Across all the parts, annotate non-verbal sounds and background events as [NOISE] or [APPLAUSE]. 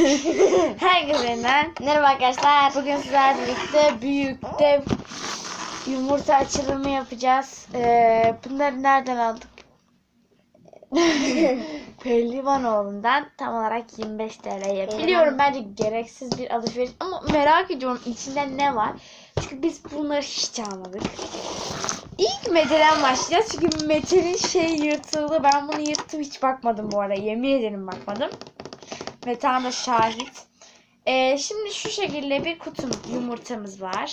[LAUGHS] Herkese yeniden. Merhaba arkadaşlar. Bugün sizlerle birlikte büyük dev yumurta açılımı yapacağız. Ee, bunları nereden aldık? [LAUGHS] Pehlivanoğlu'ndan tam olarak 25 TL'ye. Biliyorum bence gereksiz bir alışveriş ama merak ediyorum içinde ne var. Çünkü biz bunları hiç almadık. İlk Mete'den başlayacağız. Çünkü Mete'nin şey yırtıldı. Ben bunu yırttım hiç bakmadım bu arada. Yemin ederim bakmadım. Metehan da şahit. Ee, şimdi şu şekilde bir kutum yumurtamız var.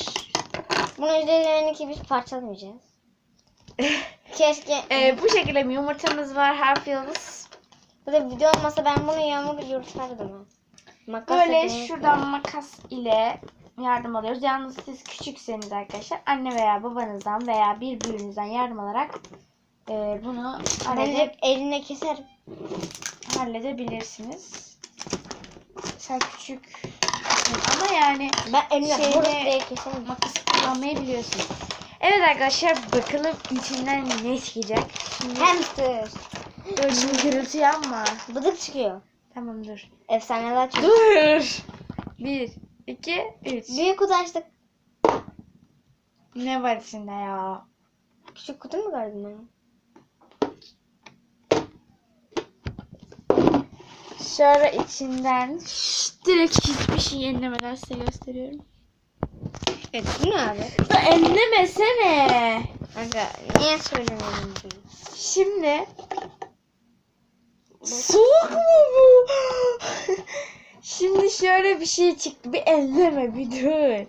Bunun üzerlerini ki biz parçalamayacağız. [LAUGHS] Keşke Ee, bu şekilde bir yumurtamız var. Harf yıldız. bu da video olmasa ben bunu yağmur yurtardım. Makas Böyle şuradan makas ile yardım alıyoruz. Yalnız siz küçükseniz arkadaşlar anne veya babanızdan veya bir büyüğünüzden yardım alarak e, bunu direkt eline keserim. halledebilirsiniz. Sen küçük ama yani Ben elimle Şeyde- makas kullanmayı biliyorsun. Evet arkadaşlar bakalım içinden ne çıkacak. Şimdi, Hamster. dur şimdi gürültü yapma. Bıdık çıkıyor. Tamam dur. Efsaneler çıkıyor. Dur. Bir, iki, üç. Büyük kutu açtık. Ne var içinde ya? Küçük kutu mu gördün ben? Şöyle içinden direkt hiçbir şey yenilemeden size gösteriyorum. Evet bu ne abi? Ya ellemesene. Kanka niye söylemiyorsun bunu? Şimdi soğuk mu bu? [GASPS] Şimdi şöyle bir şey çıktı. Bir elleme bir dur.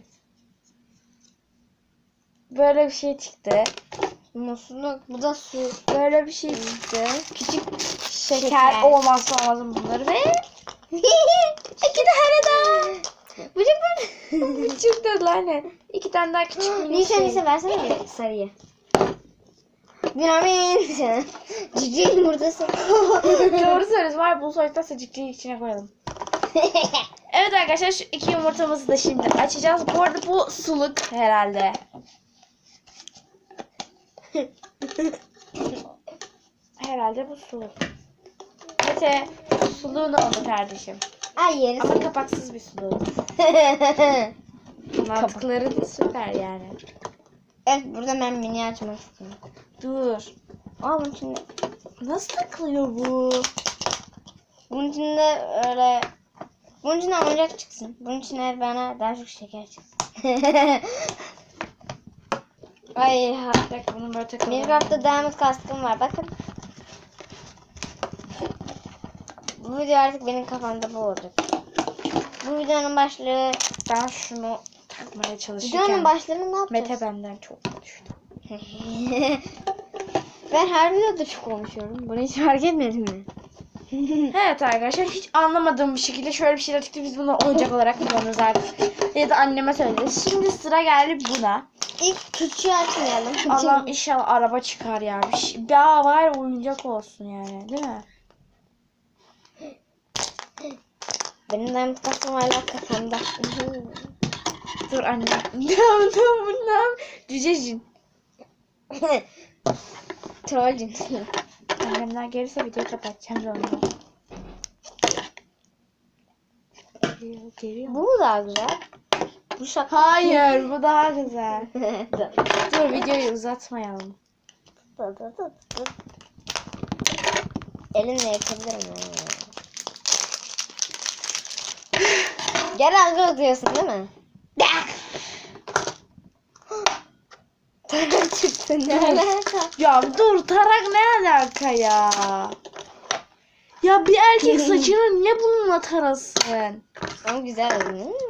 Böyle bir şey çıktı. Musluk. Bu da su. Böyle bir şey çıktı. Küçük şeker, Şeker. olmazsa olmazım bunları ve [LAUGHS] iki tane daha. [LAUGHS] Bu çok de lan. İki tane daha küçük minik Nisa şey. Nisa versene bir sarıyı. Binamin sen. [LAUGHS] Cici yumurtası. Doğru söylüyorsun. Var bu soyukta sıcıklığı içine koyalım. Evet arkadaşlar şu iki yumurtamızı da şimdi açacağız. Bu arada bu suluk herhalde. Herhalde bu suluk. Mete suluğunu aldı kardeşim. Ay yeriz. Ama kapaksız bir suluk. [LAUGHS] Mantıkları da süper yani. evet burada ben mini açmak istiyorum. Dur. Aa bunun içinde. Nasıl takılıyor bu? Bunun içinde öyle. Bunun içinde oyuncak çıksın. Bunun içine bana daha çok şeker çıksın. [LAUGHS] Ay ha. Bir dakika bunu böyle takalım. Minecraft'ta diamond kaskım var bakın. Bu video artık benim kafamda bu olacak. Bu videonun başlığı Ben şunu takmaya çalışırken videonun başlığını ne yapacağız? Mete benden çok konuştu. [LAUGHS] ben her videoda çok konuşuyorum. Bunu hiç fark etmedin mi? [LAUGHS] Evet arkadaşlar hiç anlamadığım bir şekilde şöyle bir şeyler çıktı. Biz bunu oyuncak olarak kullanırız artık. Ya da anneme söyleriz. Şimdi sıra geldi buna. İlk küçüğü açmayalım. Allah'ım inşallah araba çıkar ya. Bir şey, ya var oyuncak olsun yani değil mi? Benim diamond kaskım hala kafamda. Dur anne. [LAUGHS] Tamam tamam bundan. Cücecin. Trollcün. Annemler gelirse videoyu kapatacağım sonra. Geliyor, geliyor. Bu mu daha güzel? Bu şaka. Hayır bu daha güzel. [LAUGHS] Dur videoyu uzatmayalım. Elimle yakabilirim ben ya. Atıyorsun değil mi? Tarak çıktı ne alaka? Ya dur tarak ne alaka ya? Ya bir erkek saçını niye bununla tarasın? Ama güzel oldu. Hmm.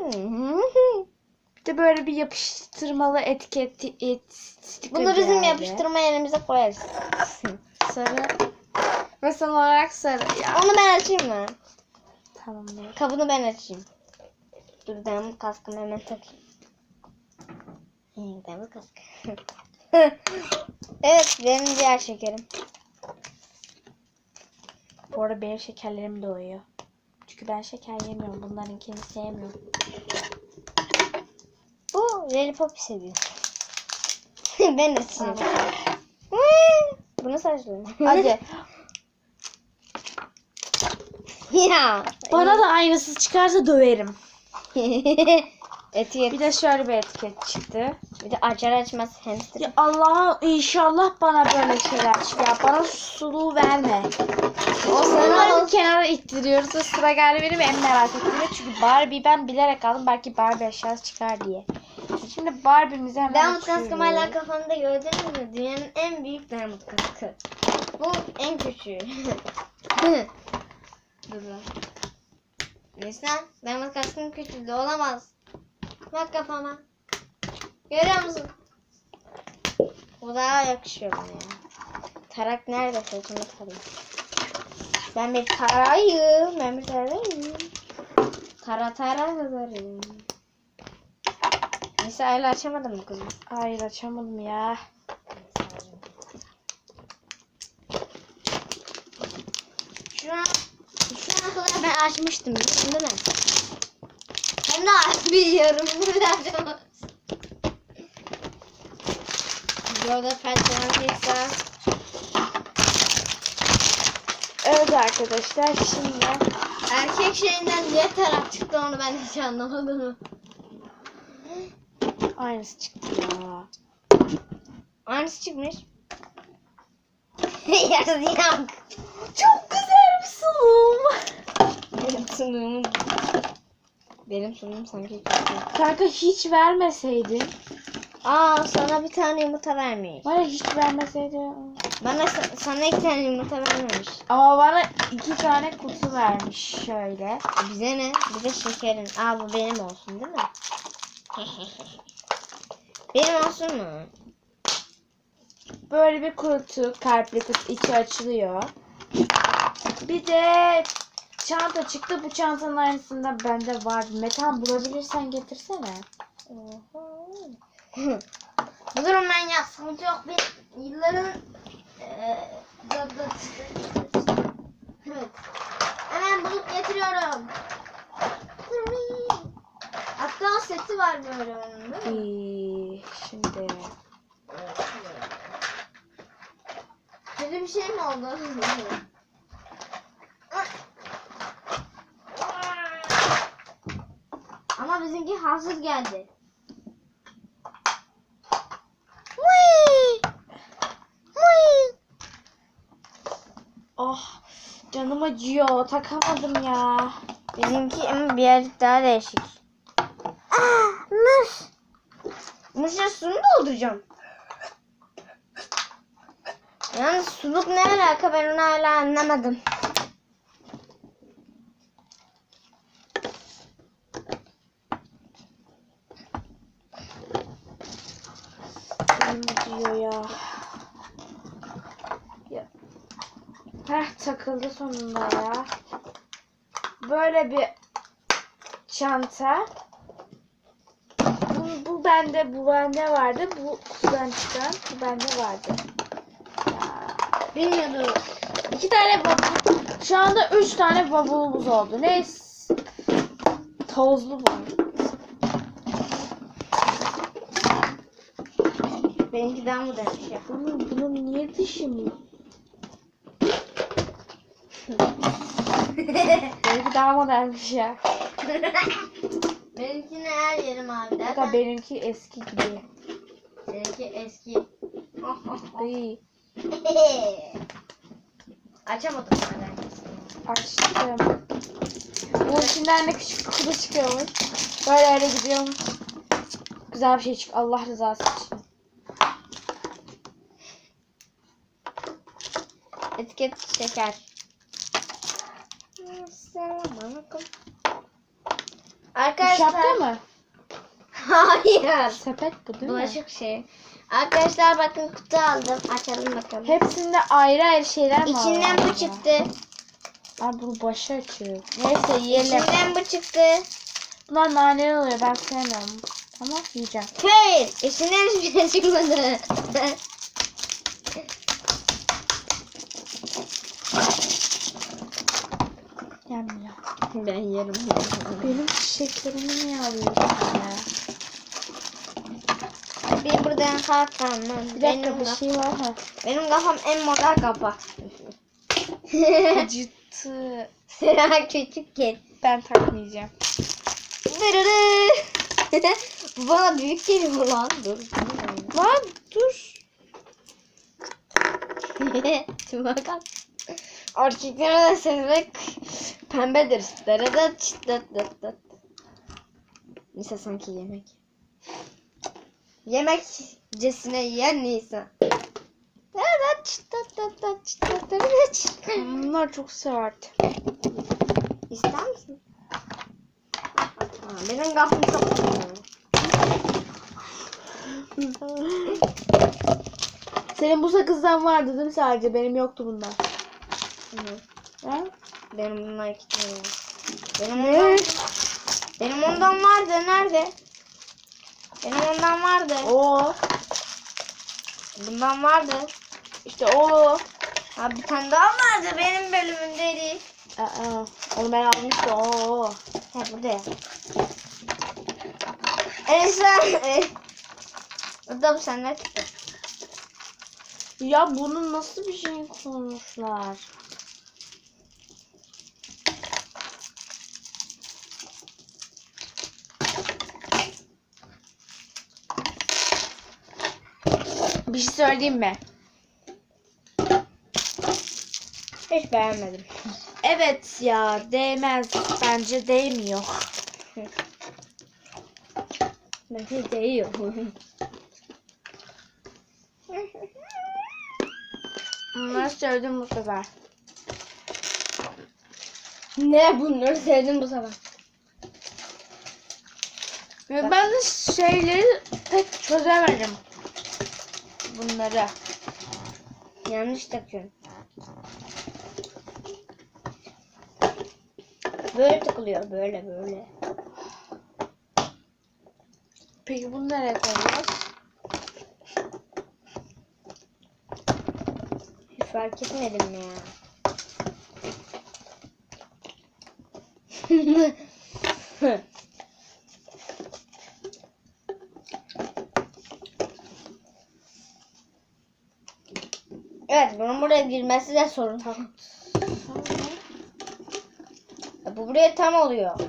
De böyle bir yapıştırmalı etiket et, sticker Bunu bizim geldi. yapıştırma yerimize koyarız. [LAUGHS] Sarı. Mesela olarak sarı. Ya Onu ben açayım mı? tamam. Kabını ben açayım. Dur ben bu kaskımı hemen takayım. Ben bu kaskı. [LAUGHS] evet benim diğer şekerim. Bu arada benim şekerlerim doyuyor. Çünkü ben şeker yemiyorum. Bunlarınkini sevmiyorum. Bu lollipop seviyor. [LAUGHS] ben açayım. Bunu saçlıyorum. [LAUGHS] Hadi. ya. Bana da aynısı çıkarsa döverim. [LAUGHS] Etiket. Bir de şöyle bir etiket çıktı. Bir de açar açmaz hamster. Ya Allah'ım inşallah bana böyle şeyler çıkar. Bana suluğu verme. O sana kenara ittiriyoruz sıra geldi benim en merak ettiğim. Çünkü Barbie ben bilerek aldım. Belki Barbie eşyası çıkar diye. Şimdi Barbie'mizi hemen Diamond kaskım hala kafamda gördünüz mü? Dünyanın en büyük diamond kaskı. Bu en küçüğü. [LAUGHS] Dur lan. Neyse lan. Diamond kaskım küçüğü de olamaz. Bak kafama. Görüyor musun? Bu daha yakışıyor bana ya. Tarak nerede? Sırtımda tarayayım. Ben bir tarayım. Ben bir tarayım. Tara tara tarayım. Neyse hala açamadım mı kızım? Hayır açamadım ya. Şu an şu ana kadar ben açmıştım biliyorsun değil mi? Hem de biliyorum. Burada perçemliyse Evet arkadaşlar şimdi erkek şeyinden niye taraf çıktı onu ben hiç anlamadım. Aynısı çıktı ya. Aynısı çıkmış. [LAUGHS] Yazıyorum. Çok güzel bir sunum. Benim sunumum. Benim sunumum sanki. Kanka hiç vermeseydin. Aa sana bir tane yumurta vermiş. Bana hiç vermeseydin. Bana sa- sana iki tane yumurta vermemiş. Ama bana iki tane kutu vermiş şöyle. Bize ne? Bir de şekerin. Aa bu benim olsun değil mi? [LAUGHS] benim olsun mu? Böyle bir kutu kalpli kutu içi açılıyor. Bir de çanta çıktı. Bu çantanın aynısında bende var. Metan bulabilirsen getirsene. [LAUGHS] bu durum ben yapsam çok bir yılların eee, dı- dı- Evet. Hemen bulup getiriyorum. Hatta seti var böyle onun değil mi? Şimdi Kötü bir şey mi oldu? Ama bizimki hazır geldi. oh canım acıyor. Takamadım ya. Bizimki ama birazcık daha değişik. Aa, mus. Mus'a su mu dolduracağım? Yalnız suluk ne alaka ben onu hala anlamadım. Acıyor ya. ya. Heh takıldı sonunda ya. Böyle bir çanta. Bu, bu bende, bu bende vardı. Bu kutudan çıkan, bu bende vardı. Ya. Bilmiyordum. İki tane bavul. Şu anda üç tane bavulumuz oldu. Neyse. Tozlu bu. Benimki daha mı demiş ya? Bunun, bunun niye dışı mı? [LAUGHS] Benimki daha modelmiş [LAUGHS] ya. Benimkine her yerim mavi Hatta zaten. benimki eski gibi. Seninki eski. [LAUGHS] Ay, [LAUGHS] Açamadım hala. açtım. Bunun içinden de küçük bir kutu çıkıyormuş. Böyle öyle gidiyormuş. Güzel bir şey çık. Allah rızası için. Etiket şeker. Selamünaleyküm. Bu Arkadaşlar. şapka mı? Hayır. Sepet bu değil mi? Bulaşık şey. Arkadaşlar bakın kutu aldım. Açalım bakalım. Hepsinde ayrı ayrı şeyler mi İçinden var bu acaba? çıktı. Aa bu başı açıyor. Neyse yiyelim. İçinden bu çıktı. Bunlar naneli oluyor. Ben sevmiyorum. Ama yiyeceğim. Hayır. İçinden hiçbir şey çıkmadı. [LAUGHS] Ben yerim. Benim çiçeklerimi niye alıyorsun ya? Bir buradan kalkalım. Bir Benim, dakika bir kaf- şey var ha. benim kafam en model kafa. Acıttı. Küçükken. Ben takmayacağım. Dırırı. Bu [LAUGHS] bana büyük geliyor lan. Dur. Lan dur. [LAUGHS] Dur bakalım. Erkeklere de sevmek pembedir. Dırırı çıt dıt dıt dıt. Nisa sanki yemek. Yemekcesine yiyen Nisa. Dırırı çıt dıt dıt dıt çıt dıt dırırı çıt. Bunlar çok sert. İster misin? Aa, benim gafım çok. Senin bu sakızdan vardı değil mi sadece? Benim yoktu bundan. Hı. Ha? Benim bunlar iki tane var. Benim ondan, benim ondan vardı. Nerede? Benim ondan vardı. Oo. Bundan vardı. İşte o. Ha bir tane daha vardı. Benim bölümündeydi. Aa, onu ben almıştım. Oo. Ha burada ya. Esen. e, Burada bu senden çıktı. Ya bunu nasıl bir şey koymuşlar? Bir şey söyleyeyim mi? Hiç beğenmedim. Evet ya değmez. Bence değmiyor. Bence değiyor. Bunları söyledim bu sefer. ne bunları sevdim bu sefer. Ben de şeyleri pek çözemedim. Bunları. Yanlış takıyorum. Böyle takılıyor. Böyle böyle. Peki bunu nereye koyacağız? Hiç fark etmedim ya. Evet bunun buraya girmesi de sorun. Ya bu buraya tam oluyor.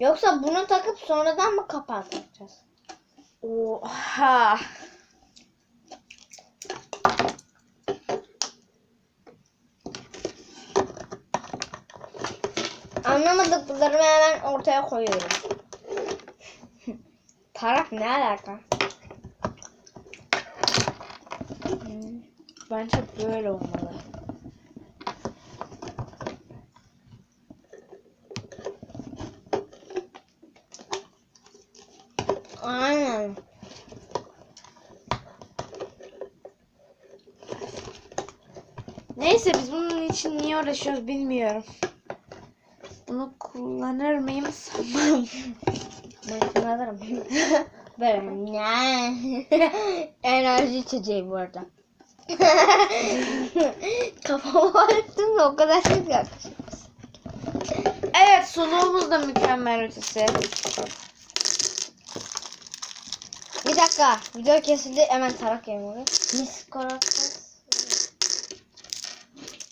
Yoksa bunu takıp sonradan mı kapatacağız? Oha. Anlamadıklarımı hemen ortaya koyuyorum. Tarak ne alaka? Bence böyle olmalı. Aynen. Neyse biz bunun için niye uğraşıyoruz bilmiyorum. Bunu kullanır mıyım sanmam. [LAUGHS] Ben şunu alırım. [LAUGHS] Böyle [LAUGHS] ne? Enerji içeceği bu arada. [LAUGHS] Kafama attım da o kadar çok yaklaşık. Evet suluğumuz da mükemmel ötesi. Bir dakika. Video kesildi. Hemen tarak yemiyorum. Mis korotas.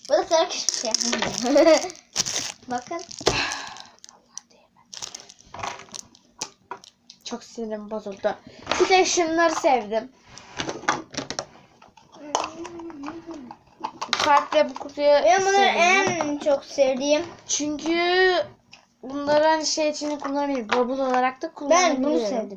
Bu da tarak hiçbir şey. [LAUGHS] Bakın. Çok sinirim bozuldu. Bir tek şunları sevdim. Kalple bu kutuyu Ben bunu en çok sevdiğim. Çünkü bunları hani şey için kullanabilirim. Bubble olarak da kullanabilirim. Ben bunu sevdim.